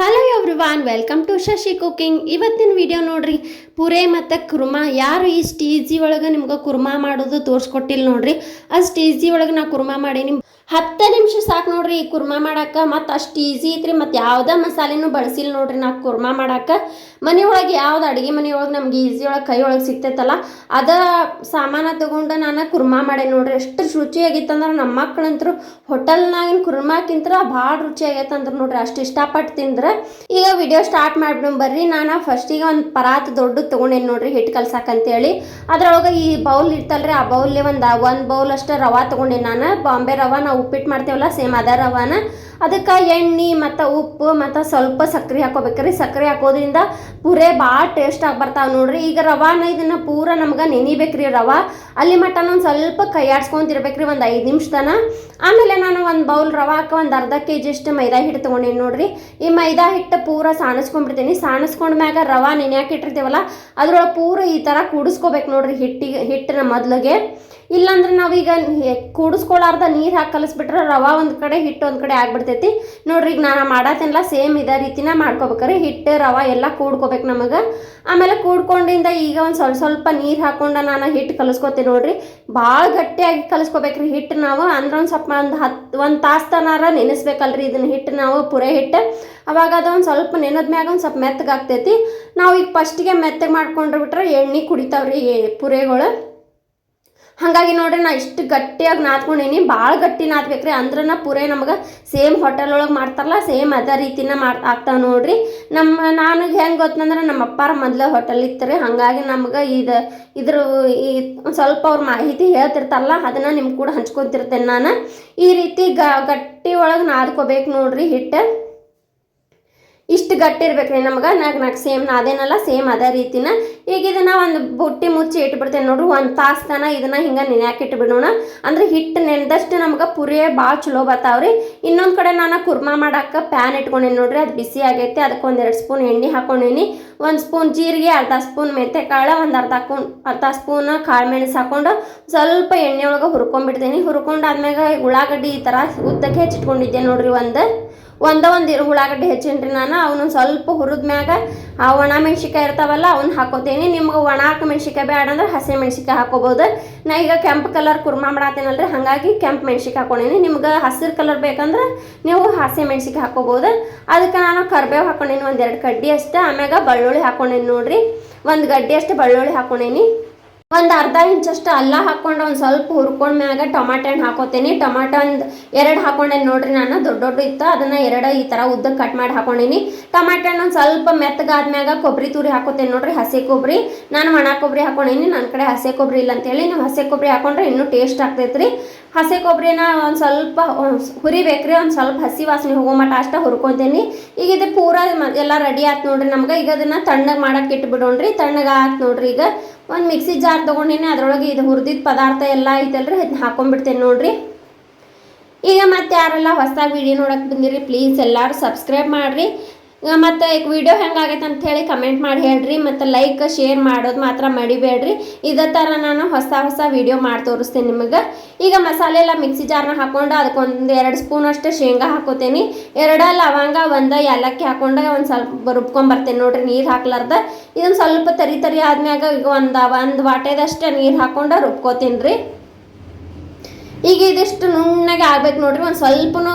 Hello everyone welcome to Shashi cooking ಇವತ್ತಿನ video ನೋಡ್ರಿ, ಪುರೆ ಮತ್ತು ಕುರ್ಮಾ, ಯಾರು ಇಷ್ಟು ಸ್ಟೀಜಿ ಒಳಗೆ ನಿಮ್ಗೆ ಕುರ್ಮಾ ಮಾಡೋದು ತೋರಿಸ್ಕೊಟ್ಟಿಲ್ಲ ನೋಡ್ರಿ? ಅಷ್ಟು ಈಸಿ ಒಳಗೆ ನಾ ಕುರ್ಮಾ ಮಾಡೀನಿ. ಹತ್ತು ನಿಮಿಷ ಸಾಕು ನೋಡ್ರಿ ಈ ಕುರ್ಮಾ ಮಾಡಕ್ಕೆ ಮತ್ತು ಅಷ್ಟು ಈಸಿ ಐತ್ರಿ. ಮತ್ತು ಯಾವುದೇ ಮಸಾಲೆನೂ ಬಳಸಿಲ್ಲ ನೋಡ್ರಿ ನಾ ಕುರ್ಮಾ ಮಾಡಕ್ಕೆ ಮನೆಯೊಳಗೆ ಯಾವ್ದು ಅಡುಗೆ ಮನೆಯೊಳಗೆ ನಮ್ಗೆ ಈಸಿ ಒಳಗೆ, ಕೈ ಒಳಗೆ ಸಿಗ್ತೈತಲ್ಲ, ಅದ ಸಾಮಾನ ತಗೊಂಡು ನಾನು ಕುರ್ಮಾ ಮಾಡೇ ನೋಡ್ರಿ. ಎಷ್ಟು ರುಚಿಯಾಗಿತ್ತಂದ್ರೆ ನಮ್ಮ ಮಕ್ಕಳಂತರು ಹೋಟೆಲ್ನಾಗಿನ ಕುರ್ಮಾಕ್ಕಿಂತ ಭಾಳ ರುಚಿಯಾಗೈತೆ ಅಂದ್ರೆ ನೋಡ್ರಿ. ಅಷ್ಟು ಇಷ್ಟಪಟ್ಟು ತಿಂದ್ರೆ. ಈಗ ವಿಡಿಯೋ ಸ್ಟಾರ್ಟ್ ಮಾಡ್ಬಿಡೋಣ ಬರ್ರಿ, ನಾನು ಫಸ್ಟಿಗೆ ಒಂದು ಪರಾತ್ ದೊಡ್ಡದು ತೊಗೊಂಡೇನಿ ನೋಡ್ರಿ ಹಿಟ್ಟು ಕಲ್ಸಾಕಂತೇಳಿ. ಅದ್ರೊಳಗೆ ಈ ಬೌಲ್ ಇರ್ತಲ್ರಿ ಆ ಬೌಲ್ಲೆ ಒಂದು ಒಂದು ಬೌಲ್ ಅಷ್ಟೇ ರವಾ ತೊಗೊಂಡೇನಿ ನಾನು. ಬಾಂಬೆ ರವಾ ನಾವು ಉಪ್ಪಿಟ್ಟು ಮಾಡ್ತೇವಲ್ಲ ಸೇಮ್ ಅದ ರವಾನ. ಅದಕ್ಕೆ ಎಣ್ಣೆ ಮತ್ತು ಉಪ್ಪು ಮತ್ತು ಸ್ವಲ್ಪ ಸಕ್ಕರೆ ಹಾಕೋಬೇಕ್ರಿ. ಸಕ್ಕರೆ ಹಾಕೋದ್ರಿಂದ ಪೂರೆ ಭಾಳ ಟೇಸ್ಟ್ ಆಗಿ ಬರ್ತಾವೆ ನೋಡ್ರಿ. ಈಗ ರವಾನ ಇದನ್ನು ಪೂರ ನಮ್ಗೆ ನೆನಿಬೇಕ್ರಿ ರವ. ಅಲ್ಲಿ ಮಟ್ಟ ನಾನು ಸ್ವಲ್ಪ ಕೈ ಆಡ್ಸ್ಕೊಂತಿರ್ಬೇಕ್ರಿ ಒಂದು ಐದು ನಿಮಿಷ ತನ. ಆಮೇಲೆ ನಾನು ಒಂದು ಬೌಲ್ ರವಾಕ್ಕೆ ಒಂದು ಅರ್ಧ ಕೆ ಜಿ ಅಷ್ಟು ಮೈದಾ ಹಿಟ್ಟು ತೊಗೊಂಡೇನಿ ನೋಡ್ರಿ. ಈ ಮೈದಾ ಹಿಟ್ಟು ಪೂರ ಸಾಣಿಸ್ಕೊಂಡ್ಬಿಡ್ತೀನಿ. ಸಾಣಿಸ್ಕೊಂಡ ಮ್ಯಾಗ ರವಾ ನೆನೆ ಹಾಕಿಟ್ಟಿರ್ತೀವಲ್ಲ ಅದರೊಳಗೆ ಪೂರ ಈ ಥರ ಕೂಡಿಸ್ಕೋಬೇಕು ನೋಡ್ರಿ ಹಿಟ್ಟಿಗೆ, ಹಿಟ್ಟಿನ ಮೊದಲಿಗೆ. ಇಲ್ಲಾಂದ್ರೆ ನಾವೀಗ ಕೂಡಿಸ್ಕೊಳಾರ್ದ ನೀರು ಹಾಕಿ ಕಲಿಸ್ಬಿಟ್ರೆ ರವಾ ಒಂದು ಕಡೆ, ಹಿಟ್ಟು ಒಂದು ಕಡೆ ಆಗ್ಬಿಡ್ತೈತಿ. ನೋಡ್ರಿ, ಈಗ ನಾನು ಮಾಡತ್ತೇನಲ್ಲ, ಸೇಮ್ ಇದೇ ರೀತಿನ ಮಾಡ್ಕೋಬೇಕ್ರಿ. ಹಿಟ್ಟು, ರವಾ ಎಲ್ಲ ಕೂಡ್ಕೋಬೇಕು ನಮಗೆ. ಆಮೇಲೆ ಕೂಡ್ಕೊಂಡಿಂದ ಈಗ ಒಂದು ಸ್ವಲ್ಪ ಸ್ವಲ್ಪ ನೀರು ಹಾಕೊಂಡು ನಾನು ಹಿಟ್ಟು ಕಲಿಸ್ಕೊತೀನಿ ನೋಡ್ರಿ. ಭಾಳ ಗಟ್ಟಿಯಾಗಿ ಕಲಿಸ್ಕೋಬೇಕ್ರಿ ಹಿಟ್ಟು ನಾವು. ಅಂದ್ರೆ ಒಂದು ಸ್ವಲ್ಪ ಒಂದು ಹತ್ತು ಒಂದು ತಾಸು ತನಾರ ನೆನೆಸ್ಬೇಕಲ್ರಿ ಇದನ್ನ ಹಿಟ್ಟು ನಾವು, ಪುರೆ ಹಿಟ್ಟು. ಅವಾಗ ಅದು ಒಂದು ಸ್ವಲ್ಪ ನೆನದ ಮ್ಯಾಗ ಒಂದು ಸ್ವಲ್ಪ ಮೆತ್ತಗಾಗ್ತೈತಿ. ನಾವು ಈಗ ಫಸ್ಟಿಗೆ ಮೆತ್ತಗೆ ಮಾಡ್ಕೊಂಡ್ರೆ ಬಿಟ್ರೆ ಎಣ್ಣೆ ಕುಡಿತಾವ್ರಿ ಪುರೆಗಳು. ಹಾಗಾಗಿ ನೋಡ್ರಿ ನಾ ಇಷ್ಟು ಗಟ್ಟಿಯಾಗಿ ನಾದ್ಕೊಂಡೀನಿ. ಭಾಳ ಗಟ್ಟಿ ನಾದ್ಬೇಕ್ರಿ. ಅಂದ್ರನ ಪೂರೇ ನಮಗೆ ಸೇಮ್ ಹೋಟೆಲ್ ಒಳಗೆ ಮಾಡ್ತಾರಲ್ಲ ಸೇಮ್ ಅದೇ ರೀತಿನ ಮಾಡ್ ಆಗ್ತಾವೆ ನೋಡ್ರಿ. ನಮ್ಮ ನನಗೆ ಹೆಂಗೆ ಗೊತ್ತಂದ್ರೆ ನಮ್ಮ ಅಪ್ಪಾರ ಮೊದಲೇ ಹೋಟೆಲ್ ಇತ್ತು ಹಾಗಾಗಿ ನಮ್ಗೆ ಇದು ಇದ್ರ ಈ ಸ್ವಲ್ಪ ಅವ್ರ ಮಾಹಿತಿ ಹೇಳ್ತಿರ್ತಾರಲ್ಲ ಅದನ್ನು ನಿಮ್ಮ ಕೂಡ ಹಂಚ್ಕೊತಿರ್ತೇನೆ ನಾನು. ಈ ರೀತಿ ಗಟ್ಟಿ ಒಳಗೆ ನಾದ್ಕೋಬೇಕು ನೋಡ್ರಿ ಹಿಟ್ಟು ಇಷ್ಟು ಗಟ್ಟಿ ಇರ್ಬೇಕ್ರಿ ನಮ್ಗೆ. ನಾಲ್ಕು ನಾಲ್ಕು ಸೇಮ್ ಅದೇನಲ್ಲ ಸೇಮ್ ಅದೇ ರೀತಿನ. ಈಗ ಇದನ್ನು ಒಂದು ಬುಟ್ಟಿ ಮುಚ್ಚಿ ಇಟ್ಬಿಡ್ತೇನೆ ನೋಡ್ರಿ, ಒಂದು ತಾಸು ತನ ಇದನ್ನು ಹಿಂಗೆ ನೆನೆಯಾಕೆ ಇಟ್ಬಿಡೋಣ. ಅಂದ್ರೆ ಹಿಟ್ಟು ನೆನೆದಷ್ಟು ನಮ್ಗೆ ಪುರಿಯೇ ಭಾಳ ಚಲೋ ಬರ್ತಾವ್ರಿ ಇನ್ನೊಂದು ಕಡೆ ನಾನು ಕುರ್ಮಾ ಮಾಡೋಕ್ಕೆ ಪ್ಯಾನ್ ಇಟ್ಕೊಂಡೇನಿ ನೋಡ್ರಿ, ಅದು ಬಿಸಿ ಆಗೈತೆ. ಅದಕ್ಕೆ ಒಂದೆರಡು ಸ್ಪೂನ್ ಎಣ್ಣೆ ಹಾಕೊಂಡೀನಿ. ಒಂದು ಸ್ಪೂನ್ ಜೀರಿಗೆ, ಅರ್ಧ ಸ್ಪೂನ್ ಮೆಂತೆ ಕಾಳು ಒಂದು ಅರ್ಧ ಸ್ಪೂನ್ ಅರ್ಧ ಸ್ಪೂನ್ ಕಾಳು ಮೆಣಸು ಹಾಕೊಂಡು ಸ್ವಲ್ಪ ಎಣ್ಣೆ ಒಳಗೆ ಹುರ್ಕೊಂಡ್ಬಿಡ್ತೀನಿ ಹುರ್ಕೊಂಡಾದ್ಮೇಲೆ ಉಳ್ಳಾಗಡ್ಡಿ ಈ ಥರ ಉದ್ದಕ್ಕೆ ಹೆಚ್ಚಿಟ್ಕೊಂಡಿದ್ದೆ ನೋಡ್ರಿ ಒಂದು. ಒಂದ ಒಂದು ಉಳ್ಳಾಗಡ್ಡಿ ರೀ ನಾನು, ಅವನು ಸ್ವಲ್ಪ ಹುರಿದ ಮ್ಯಾಗ ಆ ಒಣ ಮೆಣ್ಸಿಕಾಯಿ ಇರ್ತಾವಲ್ಲ, ಅವ್ನ ಹಾಕೋತೀನಿ. ನಿಮ್ಗೆ ಒಣ ಮೆಣ್ಸಿಕಾಯಿ ಬೇಡ ಅಂದ್ರೆ ಹಸಿ ಮೆಣ್ಸಿಕಾಯಿ ಹಾಕೋಬೋದು. ನಾ ಈಗ ಕೆಂಪು ಕಲರ್ ಕುರ್ಮಾ ಮಾಡಾತೇನಲ್ರಿ, ಹಾಗಾಗಿ ಕೆಂಪು ಮೆಣ್ಸಿಕಾಯಿ ಹಾಕೊಂಡೇನಿ. ನಿಮ್ಗೆ ಹಸಿರು ಕಲರ್ ಬೇಕಂದ್ರೆ ನೀವು ಹಸಿ ಮೆಣ್ಸಿಕಾಯಿ ಹಾಕೋಬೋದು. ಅದಕ್ಕೆ ನಾನು ಕರ್ಬೇವು ಹಾಕೊಂಡೀನಿ, ಒಂದೆರಡು ಕಡ್ಡಿ ಅಷ್ಟೇ. ಆಮ್ಯಾಗ ಬೆಳ್ಳುಳ್ಳಿ ಹಾಕೊಂಡೀನಿ ನೋಡ್ರಿ. ಒಂದು ಗಡ್ಡಿ ಅಷ್ಟು ಬೆಳ್ಳುಳ್ಳಿ ಹಾಕೊಂಡೀನಿ. ಒಂದು ಅರ್ಧ ಇಂಚಷ್ಟು ಅಲ್ಲ ಹಾಕೊಂಡು ಒಂದು ಸ್ವಲ್ಪ ಹುರ್ಕೊಂಡ್ ಮ್ಯಾಗ ಟೊಮಾಟೊ ಹಣ್ಣು ಹಾಕೋತೀನಿ. ಟೊಮಾಟೊ ಒಂದು ಎರಡು ಹಾಕೊಂಡೇನಿ ನೋಡ್ರಿ ನಾನು, ದೊಡ್ಡ ದೊಡ್ಡ ಇತ್ತು. ಅದನ್ನು ಎರಡು ಈ ಥರ ಉದ್ದಕ್ಕೆ ಕಟ್ ಮಾಡಿ ಹಾಕೊಂಡೀನಿ. ಟೊಮಾಟೊ ಹಣ್ಣು ಒಂದು ಸ್ವಲ್ಪ ಮೆತ್ತಗಾದ್ಮ್ಯಾಗ ಕೊಬ್ಬರಿ ತುರಿ ಹಾಕೋತೇನೆ ನೋಡ್ರಿ, ಹಸಿ ಕೊಬ್ಬರಿ ನಾನು ಒಣ ಕೊಬ್ಬರಿ ಹಾಕೊಂಡೀನಿ ನನ್ನ ಕಡೆ ಹಸಿ ಕೊಬ್ಬರಿ ಇಲ್ಲ ಅಂತೇಳಿ ನೀವು ಹಸಿ ಕೊಬ್ಬರಿ ಹಾಕೊಂಡ್ರೆ ಇನ್ನೂ ಟೇಸ್ಟ್ ಆಗ್ತೈತ್ರಿ. ಹಸಿ ಕೊಬ್ಬರಿನ ಒಂದು ಸ್ವಲ್ಪ ಹುರಿಬೇಕ್ರಿ, ಒಂದು ಸ್ವಲ್ಪ ಹಸಿ ವಾಸನೆ ಹೋಗೋ ಮಟ್ಟ ಅಷ್ಟ ಹುರ್ಕೊತೀನಿ. ಈಗ ಇದು ಪೂರ ಎಲ್ಲ ರೆಡಿ ಆಯ್ತು ನೋಡ್ರಿ ನಮ್ಗೆ. ಈಗ ಅದನ್ನ ತಣ್ಣಗೆ ಮಾಡಕ್ಕೆ ಇಟ್ಬಿಡೋಣ್ರಿ. ತಣ್ಣಗೆ ಆಯ್ತು ನೋಡ್ರಿ ಈಗ. ಒಂದು ಮಿಕ್ಸಿ ಜಾರ್ ತೊಗೊಂಡೇನೆ, ಅದರೊಳಗೆ ಇದು ಹುರಿದಿದ್ದ ಪದಾರ್ಥ ಎಲ್ಲ ಐತಲ್ರಿ ಅದನ್ನ ಹಾಕೊಂಡ್ಬಿಡ್ತೇನೆ ನೋಡ್ರಿ. ಈಗ ಮತ್ತೆ ಯಾರೆಲ್ಲ ಹೊಸ ವಿಡಿಯೋ ನೋಡಕ್ಕೆ ಬಂದಿರಿ ಪ್ಲೀಸ್ ಎಲ್ಲರೂ ಸಬ್ಸ್ಕ್ರೈಬ್ ಮಾಡಿರಿ. ಮತ್ತು ವಿಡಿಯೋ ಹೆಂಗಾಗೈತೆ ಅಂತ ಹೇಳಿ ಕಮೆಂಟ್ ಮಾಡಿ ಹೇಳ್ರಿ, ಮತ್ತು ಲೈಕ್ ಶೇರ್ ಮಾಡೋದು ಮಾತ್ರ ಮಡಿಬೇಡ್ರಿ ಇದೇ ಥರ ನಾನು ಹೊಸ ಹೊಸ ವಿಡಿಯೋ ಮಾಡಿ ತೋರಿಸ್ತೀನಿ ನಿಮಗೆ. ಈಗ ಮಸಾಲೆ ಎಲ್ಲ ಮಿಕ್ಸಿ ಜಾರ್ನ ಹಾಕ್ಕೊಂಡು ಅದಕ್ಕೊಂದು ಎರಡು ಸ್ಪೂನ್ ಅಷ್ಟು ಶೇಂಗಾ ಹಾಕೋತೀನಿ. ಎರಡ ಲವಂಗ, ಒಂದು ಏಲಕ್ಕಿ ಹಾಕೊಂಡು ಒಂದು ಸ್ವಲ್ಪ ರುಬ್ಕೊಂಬರ್ತೇನೆ. ನೋಡ್ರಿ ನೀರು ಹಾಕ್ಲಾರ್ದ. ಇದೊಂದು ಸ್ವಲ್ಪ ತರಿ ತರಿ ಆದ್ಮ್ಯಾಗ ಈಗ ಒಂದು ಒಂದು ವಾಟೆದಷ್ಟು ನೀರು ಹಾಕ್ಕೊಂಡು ರುಬ್ಕೋತೀನಿ ರೀ ಈಗ ಇದಿಷ್ಟು ನುಣ್ಣಗೆ ಆಗ್ಬೇಕು ನೋಡ್ರಿ, ಒಂದು ಸ್ವಲ್ಪನೂ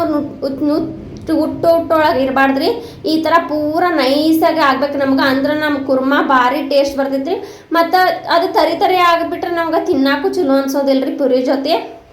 ನುಟ್ಟು ಹುಟ್ಟು ಹುಟ್ಟೊಳಗೆ ಇರಬಾರ್ದ್ರಿ. ಈ ಥರ ಪೂರ ನೈಸಾಗಿ ಆಗ್ಬೇಕು ನಮ್ಗೆ. ಅಂದ್ರೆ ನಮ್ಮ ಕುರ್ಮ ಭಾರಿ ಟೇಸ್ಟ್ ಬರ್ತೈತ್ರಿ. ಮತ್ತು ಅದು ತರಿ ತರಿ ಆಗಿಬಿಟ್ರೆ ನಮ್ಗೆ ತಿನ್ನಾಕು ಚಲೋ ಅನ್ಸೋದಿಲ್ರಿ ಪುರಿ ಜೊತೆ.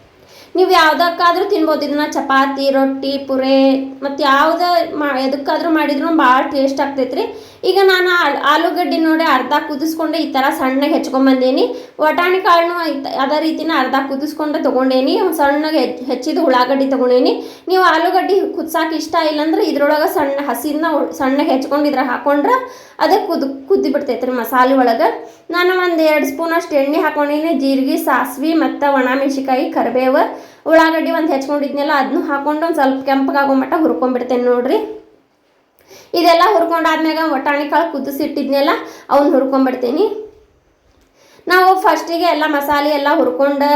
ನೀವು ಯಾವುದಕ್ಕಾದ್ರೂ ತಿನ್ಬೋದು. ಇದನ್ನ ಚಪಾತಿ, ರೊಟ್ಟಿ, ಪುರೆ, ಮತ್ತು ಯಾವ್ದು ಮಾ, ಎದಕ್ಕಾದ್ರೂ ಮಾಡಿದ್ರು ಭಾಳ ಟೇಸ್ಟ್ ಆಗ್ತೈತ್ರಿ. ಈಗ ನಾನು ಆಲೂಗಡ್ಡಿ ನೋಡಿ ಅರ್ಧ ಕುದಿಸ್ಕೊಂಡು ಈ ಥರ ಸಣ್ಣಗೆ ಹೆಚ್ಕೊಂಬಂದೇನಿ ವಟಾಣಿ ಕಾಳನ್ನು ಅದೇ ರೀತಿನ ಅರ್ಧ ಕುದಿಸ್ಕೊಂಡು ತಗೊಂಡೇನಿ. ಸಣ್ಣಗೆ ಹೆಚ್, ಹೆಚ್ಚಿದ ಉಳ್ಳಾಗಡ್ಡಿ ತಗೊಂಡೇನಿ. ನೀವು ಆಲೂಗಡ್ಡೆ ಕುದ್ಸಾಕ ಇಷ್ಟ ಇಲ್ಲಂದ್ರೆ ಇದ್ರೊಳಗೆ ಸಣ್ಣ ಹಸಿನ ಸಣ್ಣಗೆ ಹೆಚ್ಕೊಂಡು ಇದ್ರ ಹಾಕೊಂಡ್ರೆ ಅದೇ ಕುದ್, ಕುದ್ದಿ ಬಿಡ್ತೈತ್ರಿ ಮಸಾಲೆ ಒಳಗೆ. ನಾನು ಒಂದು ಎರಡು ಸ್ಪೂನ್ ಅಷ್ಟು ಎಣ್ಣೆ ಹಾಕೊಂಡೇನಿ. ಜೀರಿಗೆ, ಸಾಸ್ವೆ, ಮತ್ತು ಒಣ ಮೆಣಸಿಕಾಯಿ ಕರಿಬೇವು. ಉಳ್ಳಾಗಡ್ಡಿ ಒಂದು ಹೆಚ್ಕೊಂಡಿದ್ನೆಲ್ಲ ಅದನ್ನು ಹಾಕೊಂಡು ಒಂದು ಸ್ವಲ್ಪ ಕೆಂಪಗಾಗೋ ಮಟ್ಟ ಹುರ್ಕೊಂಡ್ಬಿಡ್ತೇನೆ ನೋಡ್ರಿ. ಇದೆಲ್ಲ ಹುರ್ಕೊಂಡಾದ್ಮ್ಯಾಗ ಒಟಾಣಿ ಕಾಳು ಕುದಿಸಿಟ್ಟಿದ್ನೆಲ್ಲ ಅವನ್ನ ಹುರ್ಕೊಂಡ್ಬಿಡ್ತೀನಿ. ನಾವು ಫಸ್ಟಿಗೆ ಎಲ್ಲ ಮಸಾಲೆ ಎಲ್ಲ ಹುರ್ಕೊಂಡು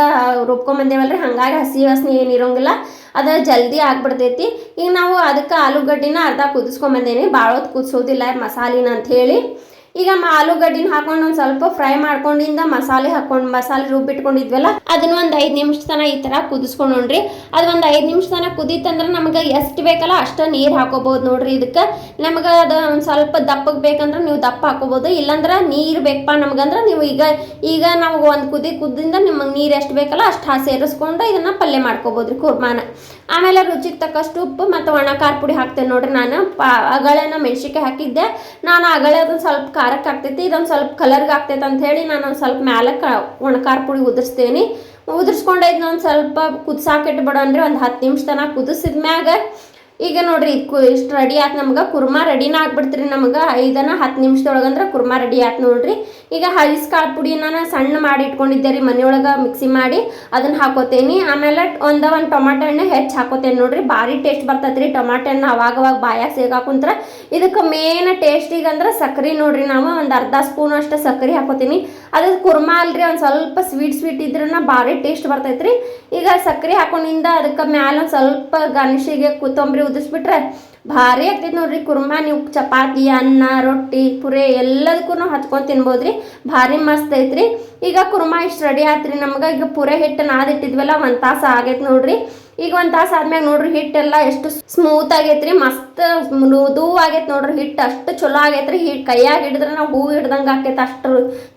ರುಬ್ಕೊಂಬಂದೇವಲ್ರಿ, ಹಾಗಾಗಿ ಹಸಿ ವಾಸನೆ ಏನು ಇರೋಂಗಿಲ್ಲ, ಅದು ಜಲ್ದಿ ಆಗ್ಬಿಡ್ತೈತಿ. ಈಗ ನಾವು ಅದಕ್ಕೆ ಆಲೂಗಡ್ಡಿನ ಅರ್ಧ ಕುದಿಸ್ಕೊಂಬಂದೇನಿ ಭಾಳ ಹೊತ್ತು ಕುದಿಸೋದಿಲ್ಲ ಮಸಾಲಿನ ಅಂತ ಹೇಳಿ ಈಗ ನಮ್ಮ ಆಲೂಗಡ್ಡಿನ ಹಾಕೊಂಡು ಒಂದು ಸ್ವಲ್ಪ ಫ್ರೈ ಮಾಡ್ಕೊಂಡಿಂದ ಮಸಾಲೆ ಹಾಕೊಂಡು, ಮಸಾಲೆ ರುಬ್ಬಿಟ್ಕೊಂಡಿದ್ವಲ್ಲ ಅದನ್ನ ಒಂದು ಐದು ನಿಮಿಷ ತನಕ ಈ ಥರ ಕುದಿಸ್ಕೊಂಡು ನೋಡ್ರಿ. ಅದು ಒಂದು ಐದು ನಿಮಿಷ ತನಕ ಕುದೀತಂದ್ರೆ ನಮಗೆ ಎಷ್ಟು ಬೇಕಲ್ಲ ಅಷ್ಟು ನೀರು ಹಾಕೋಬಹುದು ನೋಡ್ರಿ ಇದಕ್ಕೆ. ನಮಗೆ ಅದು ಒಂದು ಸ್ವಲ್ಪ ದಪ್ಪಗೆ ಬೇಕಂದ್ರೆ ನೀವು ದಪ್ಪ ಹಾಕೋಬಹುದು, ಇಲ್ಲಾಂದ್ರೆ ನೀರು ಬೇಕಪ್ಪ ನಮಗಂದ್ರೆ ನೀವು ಈಗ ಈಗ ನಮಗೆ ಒಂದು ಕುದಿ ಕುದ್ದಿಂದ ನಿಮಗೆ ನೀರು ಎಷ್ಟು ಬೇಕಲ್ಲ ಅಷ್ಟು ಸೇರಿಸ್ಕೊಂಡು ಇದನ್ನು ಪಲ್ಯ ಮಾಡ್ಕೋಬೋದು ರೀ ಕುರ್ಮಾನ. ಆಮೇಲೆ ರುಚಿಗೆ ತಕ್ಕಷ್ಟು ಉಪ್ಪು ಮತ್ತು ಒಣ ಖಾರ ಪುಡಿ ಹಾಕ್ತೇನೆ ನೋಡ್ರಿ ನಾನು. ಪಾ, ಅಗಳೆನ ಹಾಕಿದ್ದೆ. ನಾನು ಅಗಳೆ ಅದೊಂದು ಸ್ವಲ್ಪ ಖಾರಕ್ಕೆ ಆಗ್ತೈತಿ ಇದೊಂದು ಸ್ವಲ್ಪ ಕಲರ್ಗೆ ಆಗ್ತೈತೆ ಅಂತ ಹೇಳಿ ನಾನು ಒಂದು ಸ್ವಲ್ಪ ಮ್ಯಾಲಕ್ಕೆ ಒಣ ಖಾರ ಪುಡಿ ಉದುರಿಸ್ತೇನೆ. ಉದುರಿಸ್ಕೊಂಡು ಇದನ್ನ ಒಂದು ಸ್ವಲ್ಪ ಕುದಿಸಾಕಿಟ್ಬಿಡೋಣ್ರಿ ಒಂದು ಹತ್ತು ನಿಮಿಷ ತನಕ ಕುದಿಸಿದ ಮ್ಯಾಗ ಈಗ ನೋಡ್ರಿ, ಕು ಇಷ್ಟು ರೆಡಿ ಆಯ್ತು ನಮ್ಗೆ. ಕುರ್ಮಾ ರೆಡಿನ ಆಗ್ಬಿಡ್ತ್ರಿ ನಮ್ಗೆ. ಐದನ ಹತ್ತು ನಿಮಿಷದೊಳಗಂದ್ರೆ ಕುರ್ಮಾ ರೆಡಿ ಆಯ್ತು ನೋಡ್ರಿ. ಈಗ ಕಾಳು ಪುಡಿನ ಸಣ್ಣ ಮಾಡಿ ಇಟ್ಕೊಂಡಿದ್ದೆ ರೀ ಮನೆಯೊಳಗೆ ಮಿಕ್ಸಿ ಮಾಡಿ. ಅದನ್ನ ಹಾಕೋತೇನಿ. ಆಮೇಲೆ ಒಂದ ಒಂದು ಟೊಮಾಟೊ ಹಣ್ಣು ಹೆಚ್ಚು ಹಾಕೋತೇನೆ ನೋಡ್ರಿ. ಭಾರಿ ಟೇಸ್ಟ್ ಬರ್ತೈತೆ ರೀ ಟೊಮಾಟೊ ಹಣ್ಣು ಅವಾಗ ಅವಾಗ ಬಾಯಾಗ ಸೇಗಾಕುಂತ್ರ ಇದಕ್ಕೆ ಮೇನ್ ಟೇಸ್ಟಿಗೆ ಅಂದ್ರೆ ಸಕ್ರೆ ನೋಡ್ರಿ ನಾವು. ಒಂದು ಅರ್ಧ ಸ್ಪೂನ್ ಅಷ್ಟು ಸಕ್ರೆ ಹಾಕೋತೀನಿ. ಅದು ಕುರ್ಮಾ ಅಲ್ರಿ, ಒಂದು ಸ್ವಲ್ಪ ಸ್ವೀಟ್ ಸ್ವೀಟ್ ಇದ್ರನ್ನ ಭಾರಿ ಟೇಸ್ಟ್ ಬರ್ತೈತೆ ರೀ ಈಗ ಸಕ್ರೆ ಹಾಕೊಂಡಿಂದ ಅದಕ್ಕೆ ಮ್ಯಾಲೆ ಒಂದು ಸ್ವಲ್ಪ ಗಣೇಶಿಗೆ ಕೊತ್ತಂಬರಿ ಉದಿಸ್ಬಿಟ್ರೆ ಭಾರಿ ಆಗ್ತೈತೆ ನೋಡ್ರಿ. ಕುರ್ಮಾ, ನೀವು ಚಪಾತಿ, ಅನ್ನ, ರೊಟ್ಟಿ, ಪುರಿ ಎಲ್ಲದಕ್ಕೂ ಹಚ್ಕೊಂಡು ತಿನ್ಬೋದ್ರಿ. ಭಾರಿ ಮಸ್ತ್ ಐತ್ರಿ. ಈಗ ಕುರ್ಮಾ ಇಷ್ಟು ರೆಡಿ ಆತ್ರಿ ನಮ್ಗೆ. ಈಗ ಪುರೆ ಹಿಟ್ಟು ನಾದಿಟ್ಟಿದ್ವಲ್ಲ ಒಂದು ತಾಸು ಆಗೈತೆ ನೋಡ್ರಿ. ಈಗ ಒಂದು ತಾಸು ಆದ್ಮ್ಯಾಗ ನೋಡ್ರಿ ಹಿಟ್ಟೆಲ್ಲ ಎಷ್ಟು ಸ್ಮೂತ್ ಆಗೈತ್ರಿ. ಮಸ್ತ್ ಮೃದು ಆಗೈತೆ ನೋಡ್ರಿ ಹಿಟ್ಟು ಅಷ್ಟು ಚಲೋ ಆಗೈತ್ರಿ. ಹಿಟ್ ಕೈಯಾಗ ಹಿಡಿದ್ರೆ ನಾವು ಹೂವು ಹಿಡ್ದಂಗೆ ಆಕೈತೆ ಅಷ್ಟು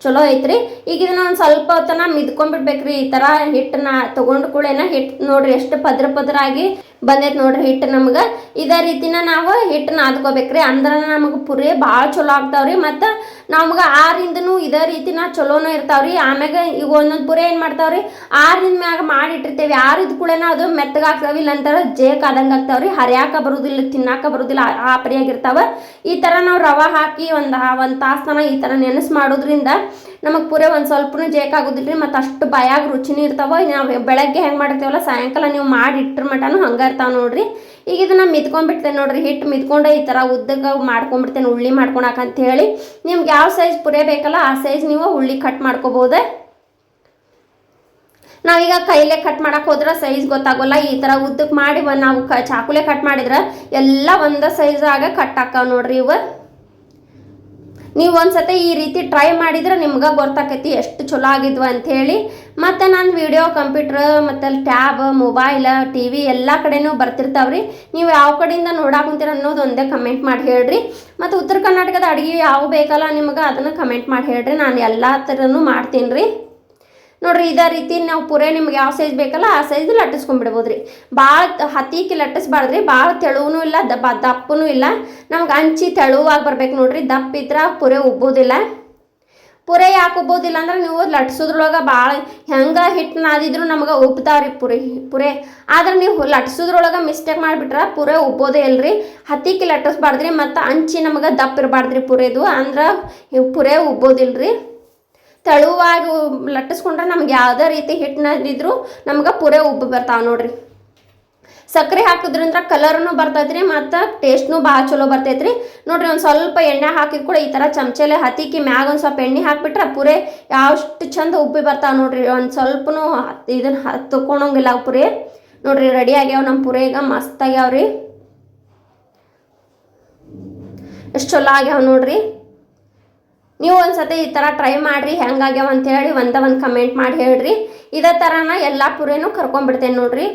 ಚಲೋ ಐತ್ರಿ. ಈಗ ಇದನ್ನ ಒಂದು ಸ್ವಲ್ಪ ಹೊತ್ತನ ಮಿದ್ಕೊಂಡ್ಬಿಡ್ಬೇಕ್ರಿ. ಈ ಥರ ಹಿಟ್ಟನ್ನ ತೊಗೊಂಡು ಕೂಡೇನ ಹಿಟ್ಟು ನೋಡ್ರಿ. ಎಷ್ಟು ಪದ್ರ ಪದ್ರ ಆಗಿ ಬಂದೈತೆ ನೋಡ್ರಿ ಹಿಟ್ಟು ನಮ್ಗೆ. ಇದೇ ರೀತಿನ ನಾವು ಹಿಟ್ಟು ನಾದ್ಕೋಬೇಕ್ರಿ. ಅಂದ್ರೆ ನಮಗೆ ಪುರಿ ಭಾಳ ಚಲೋ ಆಗ್ತಾವ್ರಿ. ಮತ್ತು ನಮ್ಗೆ ಆರಿಂದನೂ ಇದೇ ರೀತಿನ ಚಲೋನೂ ಇರ್ತಾವ್ರಿ. ಆಮ್ಯಾಗ ಈಗ ಒಂದೊಂದು ಪುರಿ ಏನು ಮಾಡ್ತಾವ್ರಿ? ಆರಿಂದ ಮ್ಯಾಗ ಮಾಡಿಟ್ಟಿರ್ತೇವೆ ಆರಿದ ಕೂಡೇನ ಅದು ಮೆತ್ತಗಾಗ್ತಾವಿಲ್ಲ ಅಂತಾರೆ ಜೇಕ್ ಆದಂಗೆ ಆಗ್ತಾವ್ರಿ. ಹರಿಯಾಕ ಬರುದಿಲ್ಲ, ತಿನ್ನಾಕ ಬರೋದಿಲ್ಲ, ಆ- ಪರಿಯಾಗಿರ್ತಾವೆ ಈ ಥರ ನಾವು ರವೆ ಹಾಕಿ ಒಂದು ಒಂದು ತಾಸು ಈ ಥರ ನೆನೆಸಿ ಮಾಡೋದ್ರಿಂದ ನಮಗೆ ಪೂರೆ ಒಂದು ಸ್ವಲ್ಪನೂ ಜೇಕ್ ಆಗೋದಿಲ್ಲ ರೀ ಮತ್ತು ಅಷ್ಟು ಬಯಾಗ ರುಚಿನೂ ಇರ್ತಾವ. ನಾವು ಬೆಳಗ್ಗೆ ಹೆಂಗೆ ಮಾಡಿರ್ತೀವಲ್ಲ ಸಾಯಂಕಾಲ ನೀವು ಮಾಡಿ ಇಟ್ಟರ ಮಟನೂ ಹಂಗೆ ಇರ್ತಾವೆ ನೋಡ್ರಿ. ಈಗ ಇದನ್ನ ಮಿದ್ಕೊಂಡ್ಬಿಡ್ತೇನೆ ನೋಡ್ರಿ ಹಿಟ್ಟು ಮಿದ್ಕೊಂಡು ಈ ಥರ ಉದ್ದಕ್ಕೆ ಮಾಡ್ಕೊಂಡ್ಬಿಡ್ತೇನೆ ಉಳ್ಳಿ ಮಾಡ್ಕೊಳಕಂತ ಹೇಳಿ ನಿಮ್ಗೆ ಯಾವ ಸೈಜ್ ಪುರೇ ಬೇಕಲ್ಲ, ಆ ಸೈಜ್ ನೀವು ಉಳ್ಳಿ ಕಟ್ ಮಾಡ್ಕೋಬೋದೆ. ನಾವೀಗ ಕೈಲೇ ಕಟ್ ಮಾಡಕ್ಕೆ ಹೋದ್ರೆ ಸೈಜ್ ಗೊತ್ತಾಗೋಲ್ಲ, ಈ ಥರ ಉದ್ದಕ್ಕೆ ಮಾಡಿ ನಾವು ಕ ಚಾಕುಲೆ ಕಟ್ ಮಾಡಿದ್ರೆ ಎಲ್ಲ ಒಂದೇ ಸೈಜಾಗ ಕಟ್ ಹಾಕಾವ ನೋಡ್ರಿ ಇವು. ನೀವು ಒಂದ್ಸತಿ ಈ ರೀತಿ ಟ್ರೈ ಮಾಡಿದ್ರೆ ನಿಮ್ಗೆ ಗೊತ್ತಾಕೈತಿ ಎಷ್ಟು ಚಲೋ ಆಗಿದ್ವು ಅಂಥೇಳಿ. ಮತ್ತು ನಾನು ವಿಡಿಯೋ ಕಂಪ್ಯೂಟ್ರ್ ಮತ್ತು ಟ್ಯಾಬ್ ಮೊಬೈಲ್ ಟಿ ವಿ ಎಲ್ಲ ಕಡೆನೂ ಬರ್ತಿರ್ತಾವ್ರಿ. ನೀವು ಯಾವ ಕಡೆಯಿಂದ ನೋಡಾಕುಂತೀರ ಅನ್ನೋದು ಒಂದೇ ಕಮೆಂಟ್ ಮಾಡಿ ಹೇಳ್ರಿ. ಮತ್ತು ಉತ್ತರ ಕರ್ನಾಟಕದ ಅಡುಗೆ ಯಾವ ಬೇಕಲ್ಲ ನಿಮ್ಗೆ ಅದನ್ನು ಕಮೆಂಟ್ ಮಾಡಿ ಹೇಳ್ರಿ. ನಾನು ಎಲ್ಲ ಥರನೂ ಮಾಡ್ತೀನಿ ರೀ ನೋಡ್ರಿ, ಇದೇ ರೀತಿ ನಾವು ಪುರೆ ನಿಮ್ಗೆ ಯಾವ ಸೈಜ್ ಬೇಕಲ್ಲ ಆ ಸೈಜ್ ಲಟ್ಟಿಸ್ಕೊಂಡ್ಬಿಡ್ಬೋದು ರೀ ಭಾಳ ಹತ್ತಿಕ್ಕೆ ಲಟ್ಟಿಸ್ಬಾರ್ದ್ರಿ ಭಾಳ ತೆಳುವೂ ಇಲ್ಲ ದಪ್ಪ ದಪ್ಪನೂ ಇಲ್ಲ. ನಮ್ಗೆ ಹಂಚಿ ತೆಳುವಾಗಿ ಬರ್ಬೇಕು ನೋಡ್ರಿ, ದಪ್ಪ ಇದ್ರೆ ಪುರೆ ಉಬ್ಬೋದಿಲ್ಲ. ಪುರೆ ಯಾಕೆ ಉಬ್ಬೋದಿಲ್ಲ ಅಂದ್ರೆ ನೀವು ಲಟ್ಸೋದ್ರೊಳಗೆ ಭಾಳ ಹೆಂಗೆ ಹಿಟ್ಟು ನಾದಿದ್ರು ನಮ್ಗೆ ಉಬ್ತಾವ್ರಿ ಪುರಿ, ಪುರೆ. ಆದ್ರೆ ನೀವು ಲಟ್ಸೋದ್ರೊಳಗೆ ಮಿಸ್ಟೇಕ್ ಮಾಡಿಬಿಟ್ರೆ ಪುರೆ ಉಬ್ಬೋದೇ ಇಲ್ರಿ. ಹತ್ತಿಕ್ಕೆ ಲಟ್ಟಿಸ್ಬಾರ್ದ್ರಿ ಮತ್ತು ಅಂಚಿ ನಮ್ಗೆ ದಪ್ಪ ಇರಬಾರ್ದ್ರಿ ಪುರೆದು ಅಂದ್ರೆ ಪುರೆ ಉಬ್ಬೋದಿಲ್ರಿ. ತೆಳುವಾಗಿ ಲಟ್ಟಿಸ್ಕೊಂಡ್ರೆ ನಮ್ಗೆ ಯಾವುದೇ ರೀತಿ ಹಿಟ್ಟಿನಲ್ಲಿದ್ರು ನಮ್ಗೆ ಪೂರೆ ಉಬ್ಬು ಬರ್ತಾವೆ ನೋಡ್ರಿ. ಸಕ್ಕರೆ ಹಾಕಿದ್ರಿಂದ ಕಲರ್ನು ರೀ ಮತ್ತು ಟೇಸ್ಟ್ನು ಭಾಳ ಚಲೋ ಬರ್ತೈತ್ರಿ. ನೋಡ್ರಿ ಒಂದು ಸ್ವಲ್ಪ ಎಣ್ಣೆ ಹಾಕಿ ಕೂಡ ಈ ಥರ ಚಮಚೆಲೆ ಹತ್ತಿಕ್ಕಿ ಮ್ಯಾಗ ಒಂದು ಸ್ವಲ್ಪ ಎಣ್ಣೆ ಹಾಕಿಬಿಟ್ರೆ ಪೂರೆ ಯಾವಷ್ಟು ಚಂದ ಉಬ್ಬಿ ಬರ್ತಾವೆ ನೋಡ್ರಿ. ಒಂದು ಸ್ವಲ್ಪನೂ ಇದನ್ನು ಹತ್ಕೊಳಂಗಿಲ್ಲ ಪುರಿ. ನೋಡ್ರಿ ರೆಡಿ ಆಗ್ಯಾವ ನಮ್ಮ ಪೂರೆ ಈಗ ಮಸ್ತ್ ಆಗ್ಯಾವ್ರಿ. ಎಷ್ಟು ಚಲೋ ಆಗ್ಯಾವ ನೋಡ್ರಿ. ನೀವು ಒಂದ್ಸತಿ ಈ ಥರ ಟ್ರೈ ಮಾಡಿರಿ, ಹೆಂಗಾಗ್ಯಾವ ಅಂತೇಳಿ ಒಂದ ಒಂದು ಕಮೆಂಟ್ ಮಾಡಿ ಹೇಳ್ರಿ. ಇದೇ ಥರನ ಎಲ್ಲ ಪುರೇನು ಕರ್ಕೊಂಡ್ಬಿಡ್ತೇನೆ ನೋಡ್ರಿ.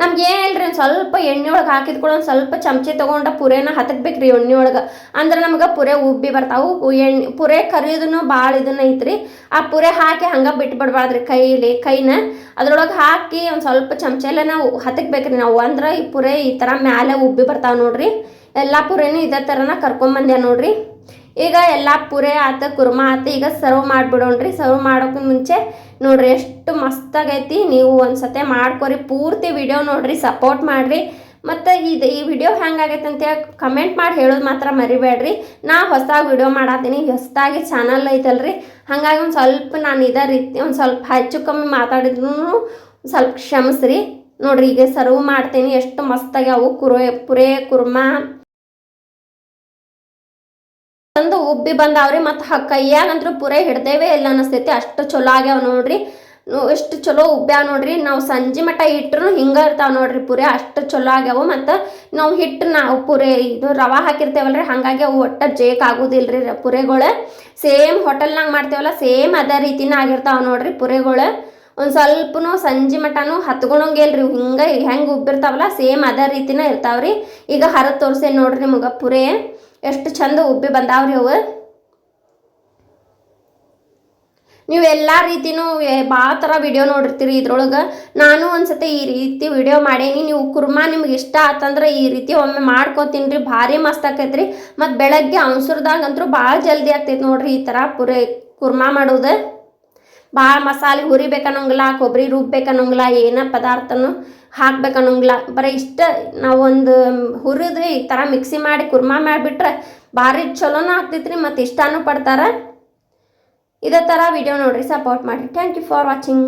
ನಮ್ಗೆ ಏನು ಹೇಳ್ರಿ ಒಂದು ಸ್ವಲ್ಪ ಎಣ್ಣೆ ಒಳಗೆ ಹಾಕಿದ ಕೂಡ ಒಂದು ಸ್ವಲ್ಪ ಚಮಚೆ ತೊಗೊಂಡ ಪುರೇನ ಹತ್ತಕ್ಬೇಕು ರೀ ಎಣ್ಣೆ ಒಳಗೆ. ಅಂದ್ರೆ ನಮ್ಗೆ ಪುರೆ ಉಬ್ಬಿ ಬರ್ತಾವು. ಎಣ್ಣೆ, ಪುರೆ ಕರಿಯೋದನ್ನು ಭಾಳ ಇದನ್ನ ಐತ್ರಿ. ಆ ಪುರೆ ಹಾಕಿ ಹಂಗೆ ಬಿಟ್ಬಿಡ್ಬಾರ್ದ್ರಿ ಕೈಲಿ, ಕೈನ. ಅದ್ರೊಳಗೆ ಹಾಕಿ ಒಂದು ಸ್ವಲ್ಪ ಚಮಚೆಲ್ಲ ನಾವು ಹತ್ತಕ್ಬೇಕ್ರಿ ನಾವು. ಅಂದ್ರೆ ಈ ಪುರೆ ಈ ಥರ ಮ್ಯಾಲೆ ಉಬ್ಬಿ ಬರ್ತಾವೆ ನೋಡ್ರಿ. ಎಲ್ಲ ಪುರೇನು ಇದೇ ಥರನ ಕರ್ಕೊಂಬಂದೆ ನೋಡ್ರಿ. ಈಗ ಎಲ್ಲ ಪುರೆ ಆತ, ಕುರ್ಮಾ ಆತ ಈಗ ಸರ್ವ್ ಮಾಡಿಬಿಡೋಣ್ರಿ. ಸರ್ವ್ ಮಾಡೋಕೆ ಮುಂಚೆ ನೋಡ್ರಿ ಎಷ್ಟು ಮಸ್ತಾಗೈತಿ. ನೀವು ಒಂದ್ಸತೆ ಮಾಡ್ಕೊರಿ. ಪೂರ್ತಿ ವಿಡಿಯೋ ನೋಡ್ರಿ ಸಪೋರ್ಟ್ ಮಾಡಿರಿ. ಮತ್ತು ಇದು ಈ ವಿಡಿಯೋ ಹೆಂಗಾಗೈತೆ ಅಂತ ಕಮೆಂಟ್ ಮಾಡಿ ಹೇಳೋದು ಮಾತ್ರ ಮರಿಬೇಡ್ರಿ. ನಾ ಹೊಸದಾಗಿ ವಿಡಿಯೋ ಮಾಡತ್ತೀನಿ ಹೊಸದಾಗಿ ಚಾನಲ್ ಐತಲ್ರಿ. ಹಾಗಾಗಿ ಒಂದು ಸ್ವಲ್ಪ ನಾನು ಇದೇ ರೀತಿ ಒಂದು ಸ್ವಲ್ಪ ಹೆಚ್ಚು ಕಮ್ಮಿ ಮಾತಾಡಿದ್ರು ಸ್ವಲ್ಪ ಕ್ಷಮಿಸ್ರಿ. ನೋಡ್ರಿ ಈಗ ಸರ್ವ್ ಮಾಡ್ತೀನಿ. ಎಷ್ಟು ಮಸ್ತಾಗಿ ಅವು ಕುರೆ, ಪುರೆ ಕುರ್ಮಾ. ತಂದು ಉಬ್ಬಿ ಬಂದಾವ್ರಿ ಮತ್ತು ಕೈಯಾಗಂತೂ ಪೂರೇ ಹಿಡ್ದೇವೇ ಇಲ್ಲ ಅನಿಸ್ತೈತಿ. ಅಷ್ಟು ಚಲೋ ಆಗ್ಯಾವ ನೋಡ್ರಿ. ಎಷ್ಟು ಚಲೋ ಉಬ್ಬ್ಯಾವ ನೋಡ್ರಿ. ನಾವು ಸಂಜೆ ಮಟ್ಟ ಇಟ್ಟರು ಹಿಂಗೆ ಇರ್ತಾವ ನೋಡ್ರಿ ಪೂರೆ. ಅಷ್ಟು ಚಲೋ ಆಗ್ಯಾವ ಮತ್ತು ನಾವು ಹಿಟ್ಟು ನಾವು ಪೂರೆ ಇದು ರವಾ ಹಾಕಿರ್ತೇವಲ್ರಿ. ಹಾಗಾಗಿ ಅವು ಒಟ್ಟು ಜೇಕ್ ಪೂರೆಗಳ ಪುರೆಗಳು. ಸೇಮ್ ಹೋಟೆಲ್ನಾಗ ಮಾಡ್ತೇವಲ್ಲ, ಸೇಮ್ ಅದೇ ರೀತಿನ ಆಗಿರ್ತಾವ ನೋಡ್ರಿ ಪುರೆಗಳು. ಒಂದು ಸ್ವಲ್ಪನೂ ಸಂಜೆ ಮಟನೂ ಹತ್ಕೊಳಂಗಿಲ್ರಿ ಹಿಂಗೆ ಹೆಂಗೆ ಉಬ್ಬಿರ್ತಾವಲ್ಲ, ಸೇಮ್ ಅದೇ ರೀತಿನ ಇರ್ತಾವ್ರಿ. ಈಗ ಹರ ತೋರಿಸೇ ನೋಡ್ರಿ ನಿಮಗೆ ಪುರೆ. ಎಷ್ಟು ಚಂದ ಉಬ್ಬಿ ಬಂದಾವ್ರಿ ಅವು? ನೀವು ಎಲ್ಲ ರೀತಿನೂ ಭಾಳ ಥರ ವಿಡಿಯೋ ನೋಡಿರ್ತೀರಿ ಇದ್ರೊಳಗೆ. ನಾನು ಒಂದ್ಸತಿ ಈ ರೀತಿ ವಿಡಿಯೋ ಮಾಡೇನಿ. ನೀವು ಕುರ್ಮಾ ನಿಮ್ಗೆ ಇಷ್ಟ ಆತಂದ್ರೆ ಈ ರೀತಿ ಒಮ್ಮೆ ಮಾಡ್ಕೊತೀನಿ ರೀ ಭಾರಿ ಮಸ್ತ್ ಆಕೈತ್ರಿ. ಮತ್ತು ಬೆಳಗ್ಗೆ ಅವಸರದಾಗಂತೂ ಭಾಳ ಜಲ್ದಿ ಆಗ್ತೈತೆ ನೋಡಿರಿ ಈ ಥರ ಪುರೇ ಕುರ್ಮಾ ಮಾಡೋದು. ಭಾಳ ಮಸಾಲೆ ಹುರಿಬೇಕನ್ನೋಂಗಿಲ್ಲ ಕೊಬ್ಬರಿ ರುಬ್ಬೇಕನ್ನೋಂಗಿಲ್ಲ, ಏನ ಪದಾರ್ಥನೂ ಹಾಕ್ಬೇಕನ್ನೋಂಗಿಲ್ಲ. ಬರೀ ಇಷ್ಟ ನಾವೊಂದು ಹುರಿದು ಈ ಥರ ಮಿಕ್ಸಿ ಮಾಡಿ ಕುರ್ಮಾ ಮಾಡಿಬಿಟ್ರೆ ಭಾರಿ ಚಲೋನೂ ರೀ ಮತ್ತು ಇಷ್ಟನೂ ಪಡ್ತಾರೆ. ಇದೇ ಥರ ವಿಡಿಯೋ ನೋಡಿರಿ ಸಪೋರ್ಟ್ ಮಾಡಿ ಥ್ಯಾಂಕ್ ಯು ಫಾರ್ ವಾಚಿಂಗ್